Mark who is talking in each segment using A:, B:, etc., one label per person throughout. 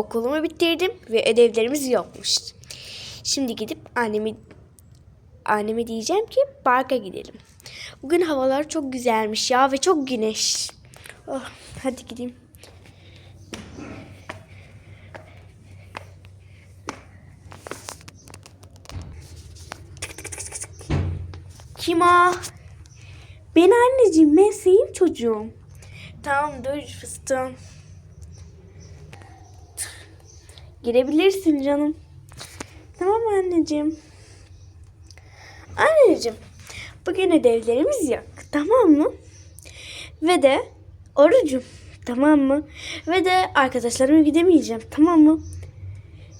A: okulumu bitirdim ve ödevlerimiz yokmuş. Şimdi gidip annemi anneme diyeceğim ki parka gidelim. Bugün havalar çok güzelmiş ya ve çok güneş. Oh, hadi gideyim. Kim o? Ben anneciğim, ben senin çocuğum. Tamam dur fıstığım. Girebilirsin canım. Tamam anneciğim. Anneciğim, bugün ödevlerimiz yok. Tamam mı? Ve de orucum. Tamam mı? Ve de arkadaşlarıma gidemeyeceğim. Tamam mı?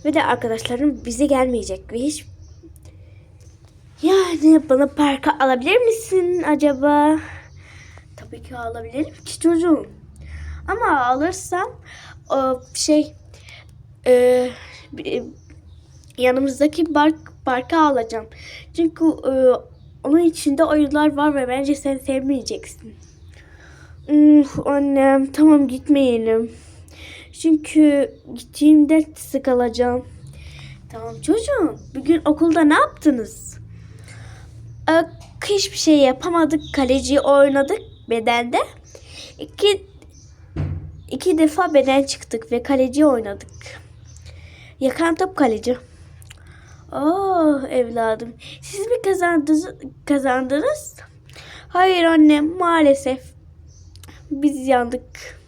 A: Ve de arkadaşlarım bize gelmeyecek. Ve hiç yani bana parka alabilir misin acaba? Tabii ki alabilirim ki çocuğum. Ama alırsam şey e, bir- yanımızdaki park, parka alacağım. Çünkü e, onun içinde oyunlar var ve bence sen sevmeyeceksin. Uf, annem tamam gitmeyelim. Çünkü gittiğimde sıkılacağım. Tamam çocuğum. Bugün okulda ne yaptınız? Ee, hiçbir şey yapamadık. Kaleci oynadık bedende. İki, iki defa beden çıktık ve kaleci oynadık. Yakan top kaleci. Oh evladım. Siz mi kazandınız? kazandınız? Hayır annem maalesef. Biz yandık.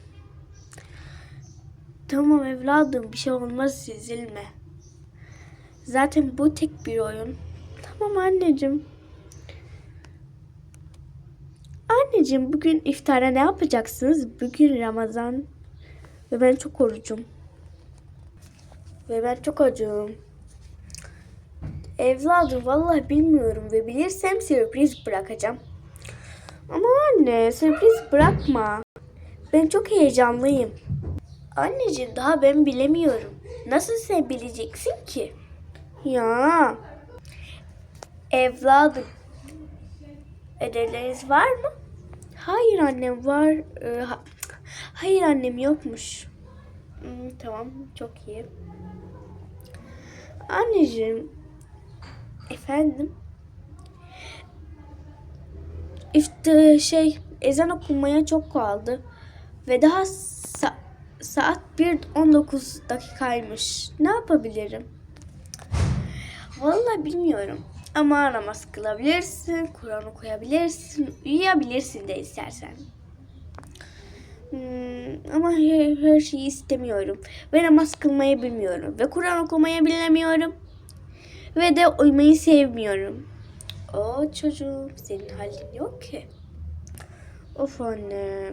A: Tamam evladım bir şey olmaz üzülme. Zaten bu tek bir oyun. Tamam anneciğim. Anneciğim bugün iftara ne yapacaksınız? Bugün Ramazan ve ben çok orucum. Ve ben çok acım. Evladım vallahi bilmiyorum ve bilirsem sürpriz bırakacağım. Ama anne sürpriz bırakma. Ben çok heyecanlıyım. Anneciğim daha ben bilemiyorum. Nasıl sen bileceksin ki? Ya. Evladım. Ödevleriniz var mı? Hayır annem var. Ha- Hayır annem yokmuş. Hmm, tamam çok iyi. Anneciğim. Efendim? İfte şey ezan okunmaya çok kaldı. Ve daha sa- saat 1.19 dakikaymış. Ne yapabilirim? Vallahi bilmiyorum. Ama namaz kılabilirsin, Kur'an okuyabilirsin, uyuyabilirsin de istersen. Hmm, ama her, her şeyi istemiyorum. Ve namaz kılmayı bilmiyorum. Ve Kur'an okumayı bilemiyorum. Ve de uyumayı sevmiyorum. O çocuğum senin halin yok ki. Of anne.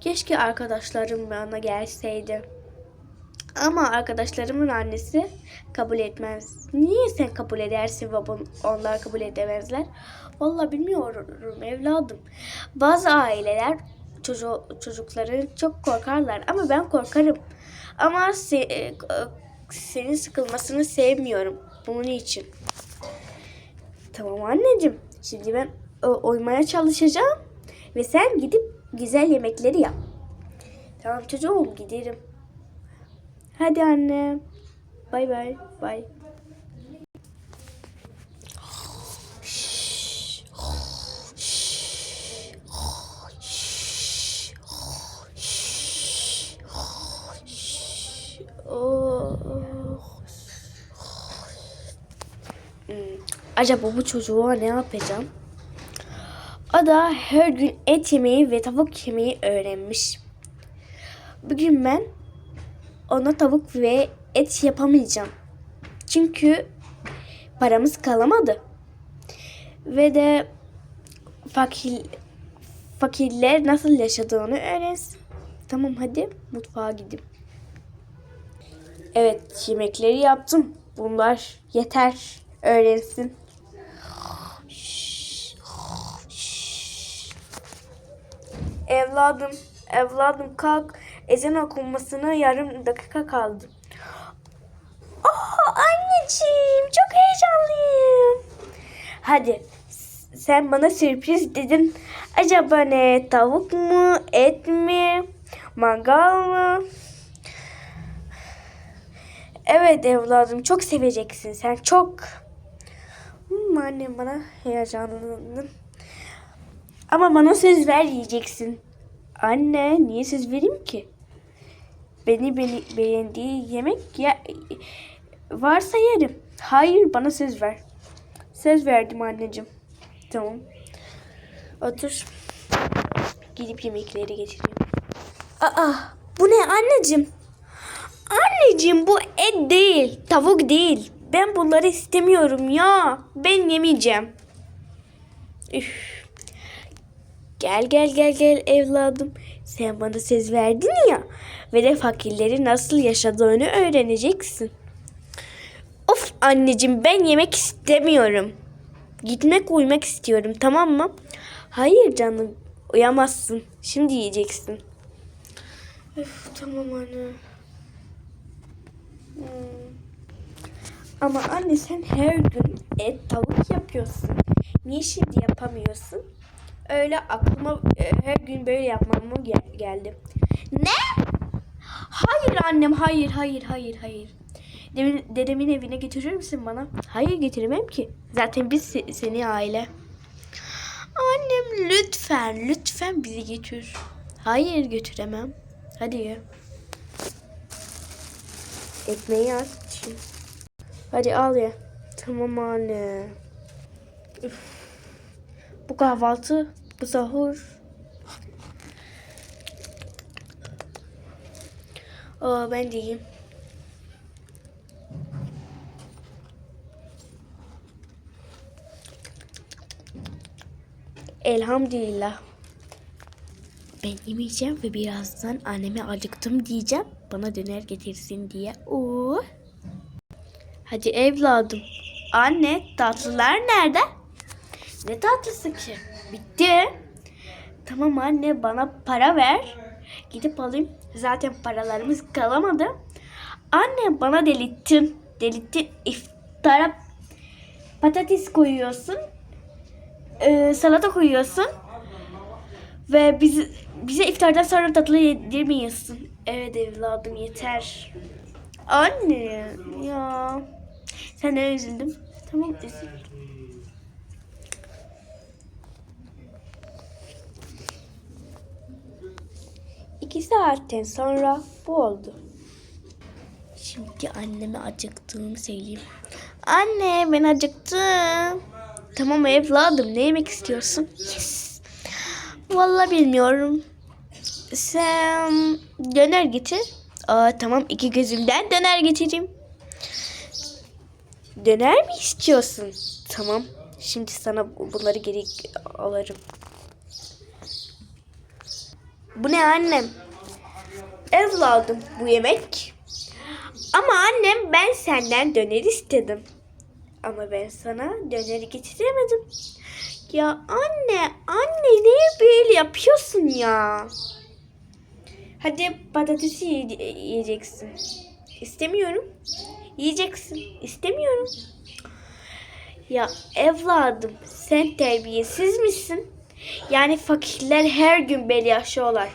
A: Keşke arkadaşlarım bana gelseydi. Ama arkadaşlarımın annesi kabul etmez. Niye sen kabul edersin bun- onlar kabul edemezler? Vallahi bilmiyorum evladım. Bazı aileler çocuğu, çocukları çok korkarlar ama ben korkarım. Ama se- e, senin sıkılmasını sevmiyorum. Bunun için. Tamam anneciğim. Şimdi ben e, uymaya çalışacağım. Ve sen gidip güzel yemekleri yap. Tamam çocuğum giderim. Hadi anne. Bay bay. Bay. Acaba bu çocuğa ne yapacağım? O da her gün et yemeyi ve tavuk yemeyi öğrenmiş. Bugün ben ona tavuk ve et yapamayacağım. Çünkü paramız kalamadı. Ve de fakir fakirler nasıl yaşadığını öğrensin. Tamam hadi mutfağa gidip. Evet yemekleri yaptım. Bunlar yeter. Öğrensin. Evladım, evladım kalk. Ezan okunmasına yarım dakika kaldı. Oh anneciğim çok heyecanlıyım. Hadi sen bana sürpriz dedin. Acaba ne tavuk mu et mi mangal mı? Evet evladım çok seveceksin sen çok. Hmm, annem bana heyecanlandım. Ama bana söz ver yiyeceksin. Anne niye söz vereyim ki? Beni, beni beğendiği yemek ya, varsa yerim. Hayır bana söz ver. Söz verdim anneciğim. Tamam. Otur. Gidip yemekleri getireyim. Aa bu ne anneciğim? Anneciğim bu et değil, tavuk değil. Ben bunları istemiyorum ya. Ben yemeyeceğim. Üf. Gel gel gel gel evladım. Sen bana söz verdin ya. Ve de fakirleri nasıl yaşadığını öğreneceksin. Of anneciğim ben yemek istemiyorum. Gitmek uyumak istiyorum tamam mı? Hayır canım uyamazsın. Şimdi yiyeceksin. Üf, tamam anne. Hmm. Ama anne sen her gün et tavuk yapıyorsun. Niye şimdi yapamıyorsun? Öyle aklıma e, her gün böyle yapmam mı gel- geldi. Ne? Hayır annem hayır hayır hayır hayır. Demin, dedemin evine götürür müsün bana? Hayır getiremem ki. Zaten biz se- seni aile. Annem lütfen lütfen bizi götür. Hayır götüremem. Hadi ye. Ekmeği aç. şimdi. Hadi al ye. Tamam anne. Üf. Bu kahvaltı, bu sahur. Aa ben de yiyeyim. Elhamdülillah. Ben yemeyeceğim ve birazdan anneme acıktım diyeceğim. Bana döner getirsin diye. Oo. Hadi evladım. Anne tatlılar nerede? Ne tatlısı ki? Bitti. Tamam anne bana para ver. Gidip alayım. Zaten paralarımız kalamadı. Anne bana delittin. Delittin. İftara patates koyuyorsun. Ee, salata koyuyorsun. Ve biz, bize iftardan sonra tatlı yedirmiyorsun. Evet evladım yeter. Anne ya. Sen ne üzüldüm? Tamam üzüldüm. İki saatten sonra bu oldu. Şimdi anneme acıktığımı söyleyeyim. Anne ben acıktım. Tamam evladım ne yemek istiyorsun? Yes. Vallahi bilmiyorum. Sen döner getir. Aa, tamam iki gözümden döner getireyim. Döner mi istiyorsun? Tamam. Şimdi sana bunları geri alırım. Bu ne annem? Evladım bu yemek. Ama annem ben senden döner istedim. Ama ben sana döneri getiremedim. Ya anne, anne niye böyle yapıyorsun ya? Hadi patatesi ye- yiyeceksin. İstemiyorum. Yiyeceksin. İstemiyorum. Ya evladım sen terbiyesiz misin? Yani fakirler her gün böyle yaşıyorlar.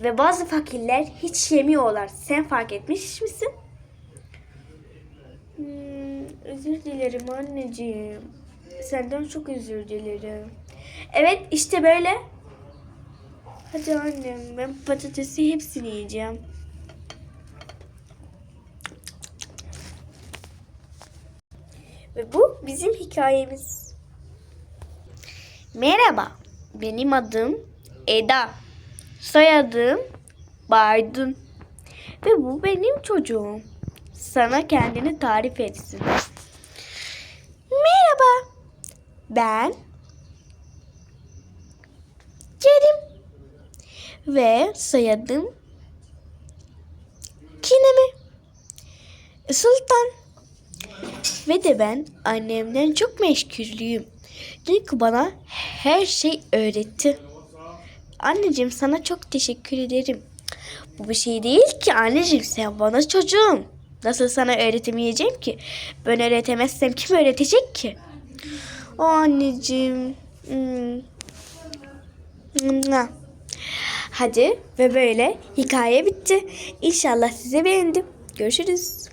A: Ve bazı fakirler hiç yemiyorlar. Sen fark etmiş misin? Hmm, özür dilerim anneciğim. Senden çok özür dilerim. Evet işte böyle. Hadi annem ben patatesi hepsini yiyeceğim. Ve bu bizim hikayemiz. Merhaba. Benim adım Eda. Soyadım Baydun. Ve bu benim çocuğum. Sana kendini tarif etsin. Merhaba. Ben Kerim. Ve soyadım Kinemi. Sultan. Ve de ben annemden çok meşgulüyüm. Çünkü bana her şey öğretti. Anneciğim sana çok teşekkür ederim. Bu bir şey değil ki anneciğim sen bana çocuğum. Nasıl sana öğretemeyeceğim ki? Ben öğretemezsem kim öğretecek ki? O anneciğim. Hmm. Hadi ve böyle hikaye bitti. İnşallah size beğendim. Görüşürüz.